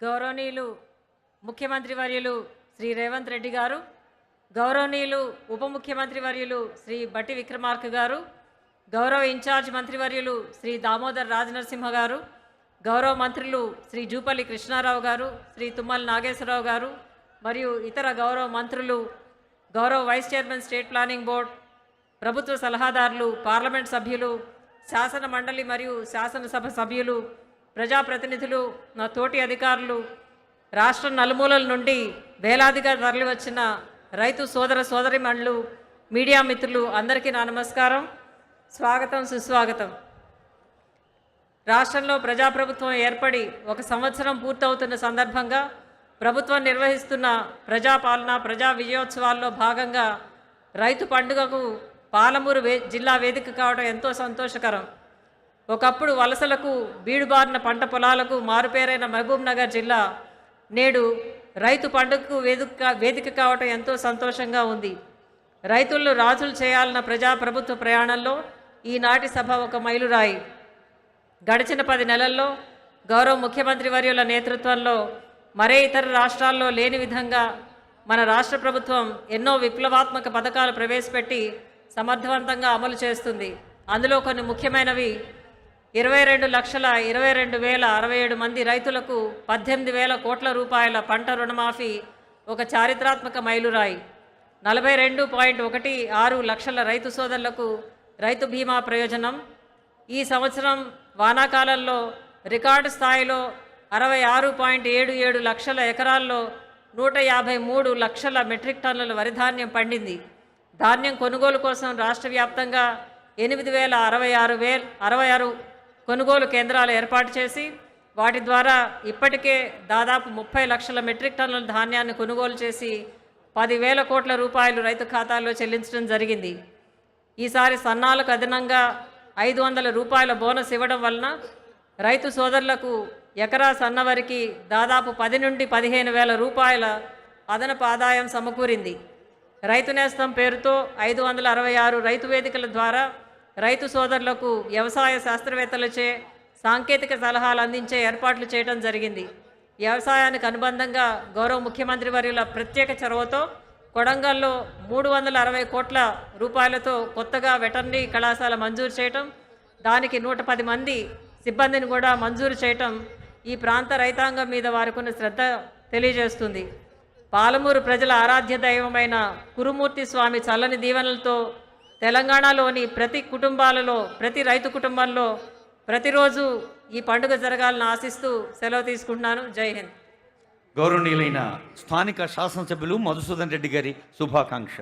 గౌరవనీయులు ముఖ్యమంత్రి వర్యులు శ్రీ రేవంత్ రెడ్డి గారు గౌరవనీయులు ఉప ముఖ్యమంత్రి వర్యులు శ్రీ బట్టి విక్రమార్క గారు గౌరవ ఇన్ఛార్జ్ మంత్రివర్యులు శ్రీ దామోదర్ రాజనరసింహ గారు గౌరవ మంత్రులు శ్రీ జూపల్లి కృష్ణారావు గారు శ్రీ తుమ్మల నాగేశ్వరరావు గారు మరియు ఇతర గౌరవ మంత్రులు గౌరవ vice chairman state planning board ప్రభుత్వ సలహాదారులు పార్లమెంట్ సభ్యులు శాసన మండలి మరియు శాసనసభ సభ్యులు ప్రజాప్రతినిధులు నా తోటి అధికారులు రాష్ట్రం నలుమూలల నుండి వేలాదిగా తరలివచ్చిన రైతు సోదర సోదరిమణులు మీడియా మిత్రులు అందరికీ నా నమస్కారం. స్వాగతం సుస్వాగతం. రాష్ట్రంలో ప్రజాప్రభుత్వం ఏర్పడి ఒక సంవత్సరం పూర్తవుతున్న సందర్భంగా ప్రభుత్వం నిర్వహిస్తున్న ప్రజాపాలన ప్రజా విజయోత్సవాల్లో భాగంగా రైతు పండుగకు పాలమూరు వే జిల్లా వేదిక కావడం ఎంతో సంతోషకరం. ఒకప్పుడు వలసలకు బీడుబారిన పంట పొలాలకు మారుపేరైన మహబూబ్ నగర్ జిల్లా నేడు రైతు పండుగకు వేదిక వేదిక కావటం ఎంతో సంతోషంగా ఉంది. రైతులను రాజులు చేయాలన్న ప్రజాప్రభుత్వ ప్రయాణంలో ఈనాటి సభ ఒక మైలురాయి. గడిచిన పది నెలల్లో గౌరవ ముఖ్యమంత్రి వర్యుల నేతృత్వంలో మరే ఇతర రాష్ట్రాల్లో లేని విధంగా మన రాష్ట్ర ప్రభుత్వం ఎన్నో విప్లవాత్మక పథకాలు ప్రవేశపెట్టి సమర్థవంతంగా అమలు చేస్తుంది. అందులో కొన్ని ముఖ్యమైనవి ఇరవై రెండు లక్షల ఇరవై రెండు వేల అరవై ఏడు మంది రైతులకు పద్దెనిమిది వేల కోట్ల రూపాయల పంట రుణమాఫీ ఒక చారిత్రాత్మక మైలురాయి. నలభై రెండు పాయింట్ ఒకటి ఆరు లక్షల రైతు సోదరులకు రైతు బీమా ప్రయోజనం. ఈ సంవత్సరం వానాకాలంలో రికార్డు స్థాయిలో అరవై ఆరు పాయింట్ ఏడు ఏడు లక్షల ఎకరాల్లో నూట యాభై మూడు లక్షల మెట్రిక్ టన్నుల వరిధాన్యం పండింది. ధాన్యం కొనుగోలు కోసం రాష్ట్ర వ్యాప్తంగా ఎనిమిది వేల అరవై ఆరు వేల అరవై ఆరు కొనుగోలు కేంద్రాలు ఏర్పాటు చేసి వాటి ద్వారా ఇప్పటికే దాదాపు ముప్పై లక్షల మెట్రిక్ టన్నుల ధాన్యాన్ని కొనుగోలు చేసి పదివేల కోట్ల రూపాయలు రైతు ఖాతాల్లో చెల్లించడం జరిగింది. ఈసారి సన్నాలకు అదనంగా ఐదు వందల రూపాయల బోనస్ ఇవ్వడం వలన రైతు సోదరులకు ఎకరా సన్నవరికి దాదాపు పది నుండి పదిహేను వేల రూపాయల అదనపు ఆదాయం సమకూరింది. రైతు నేస్తం పేరుతో ఐదు వందల అరవై ఆరు రైతు వేదికల ద్వారా రైతు సోదరులకు వ్యవసాయ శాస్త్రవేత్తలచే సాంకేతిక సలహాలు అందించే ఏర్పాట్లు చేయడం జరిగింది. వ్యవసాయానికి అనుబంధంగా గౌరవ ముఖ్యమంత్రి వర్యుల ప్రత్యేక చొరవతో కొడంగల్లో మూడు వందల అరవై కోట్ల రూపాయలతో కొత్తగా వెటర్నరీ కళాశాల మంజూరు చేయటం దానికి నూట పది మంది సిబ్బందిని కూడా మంజూరు చేయటం ఈ ప్రాంత రైతాంగం మీద వారికున్న శ్రద్ధ తెలియజేస్తుంది. పాలమూరు ప్రజల ఆరాధ్య దైవమైన కురుమూర్తి స్వామి చల్లని దీవెనలతో తెలంగాణలోని ప్రతి కుటుంబాలలో ప్రతి రైతు కుటుంబంలో ప్రతిరోజు ఈ పండుగ జరగాలని ఆశిస్తూ సెలవు తీసుకుంటున్నాను. జై హింద్. గౌరవనీయులైన స్థానిక శాసనసభ్యులు మధుసూదన్ రెడ్డి గారి శుభాకాంక్ష.